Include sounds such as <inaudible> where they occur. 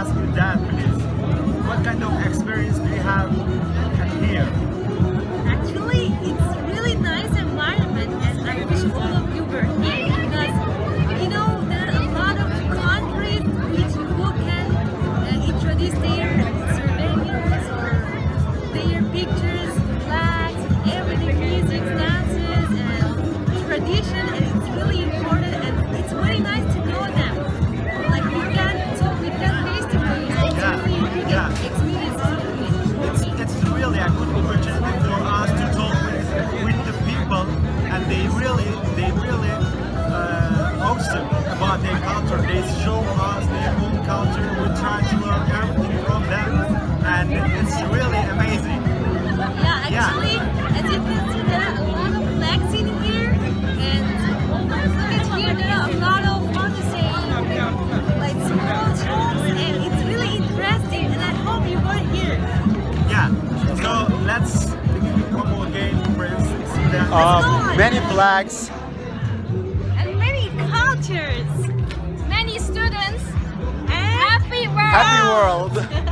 ask you that, please. What kind of experience do you have here? Actually, it's really nice environment, and I wish all of you were here because you know there are a lot of countries which who can uh, introduce their or their pictures, flags, everything, music, dances, and tradition. Yeah, it's, it's, really a good opportunity for us to talk with, with the people and they really, they really uh, awesome about their culture. They show us their own culture, we try to learn everything from them and it's really um, many flags. and many cultures, many students. And Happy world! Happy world. <laughs>